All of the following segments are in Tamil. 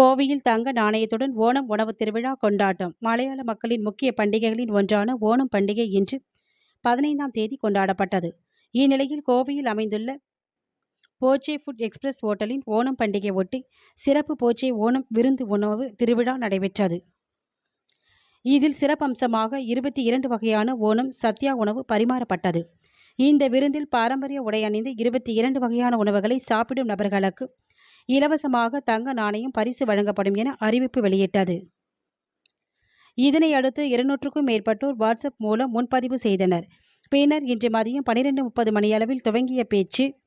கோவையில் தங்க நாணயத்துடன் ஓணம் உணவு திருவிழா கொண்டாட்டம். மலையாள மக்களின் முக்கிய பண்டிகைகளின் ஒன்றான ஓணம் பண்டிகை இன்று பதினைந்தாம் தேதி கொண்டாடப்பட்டது. இந்நிலையில் கோவையில் அமைந்துள்ள போச்சே ஃபுட் எக்ஸ்பிரஸ் ஓட்டலின் ஓணம் பண்டிகை ஒட்டி சிறப்பு போச்சே ஓணம் விருந்து உணவு திருவிழா நடைபெற்றது. இதில் சிறப்பம்சமாக இருபத்தி இரண்டு வகையான ஓணம் சத்யா உணவு பரிமாறப்பட்டது. இந்த விருந்தில் பாரம்பரிய உடை அணிந்து இருபத்தி இரண்டு வகையான உணவுகளை சாப்பிடும் நபர்களுக்கு இலவசமாக தங்க நாணயம் பரிசு வழங்கப்படும் என அறிவிப்பு வெளியிட்டது. இதனை அடுத்து இருநூற்றுக்கும் மேற்பட்டோர் வாட்ஸ்அப் மூலம் முன்பதிவு செய்தனர். பின்னர் இன்று மதியம் பனிரெண்டு முப்பது மணியளவில் துவங்கிய பேச்சு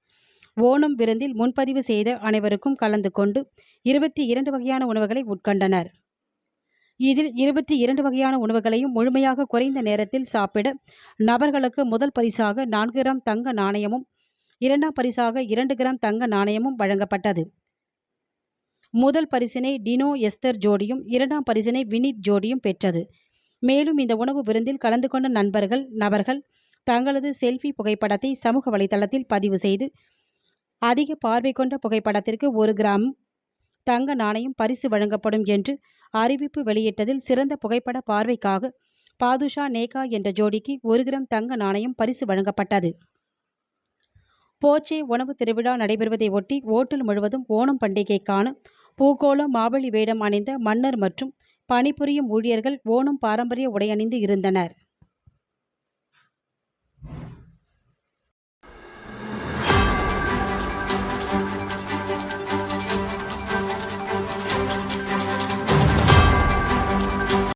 ஓணம் விருந்தில் முன்பதிவு செய்த அனைவருக்கும் கலந்து கொண்டு இருபத்தி இரண்டு வகையான உணவுகளை உட்கொண்டனர். இதில் இருபத்தி இரண்டு வகையான உணவுகளையும் முழுமையாக குறைந்த நேரத்தில் சாப்பிட நபர்களுக்கு முதல் பரிசாக நான்கு கிராம் தங்க நாணயமும் இரண்டாம் பரிசாக இரண்டு கிராம் தங்க நாணயமும் வழங்கப்பட்டது. முதல் பரிசினை டினோ எஸ்தர் ஜோடியும் இரண்டாம் பரிசினை வினித் ஜோடியும் பெற்றது. மேலும் இந்த உணவு விருந்தில் கலந்து கொண்ட நண்பர்கள் நபர்கள் தங்களது செல்ஃபி புகைப்படத்தை சமூக வலைதளத்தில் பதிவு செய்து அதிக பார்வை கொண்ட புகைப்படத்திற்கு ஒரு கிராம் தங்க நாணயம் பரிசு வழங்கப்படும் என்று அறிவிப்பு வெளியிட்டதில் சிறந்த புகைப்பட பார்வைக்காக பாதுஷா நேகா என்ற ஜோடிக்கு ஒரு கிராம் தங்க நாணயம் பரிசு வழங்கப்பட்டது. போச்சே உணவு திருவிழா நடைபெறுவதை ஒட்டி ஓட்டல் முழுவதும் ஓணம் பண்டிகைக்கான பூகோளம் மாவழி வேடம் அணிந்த மன்னர் மற்றும் பணிபுரியும் ஊழியர்கள் ஓணம் பாரம்பரிய உடை அணிந்து இருந்தனர்.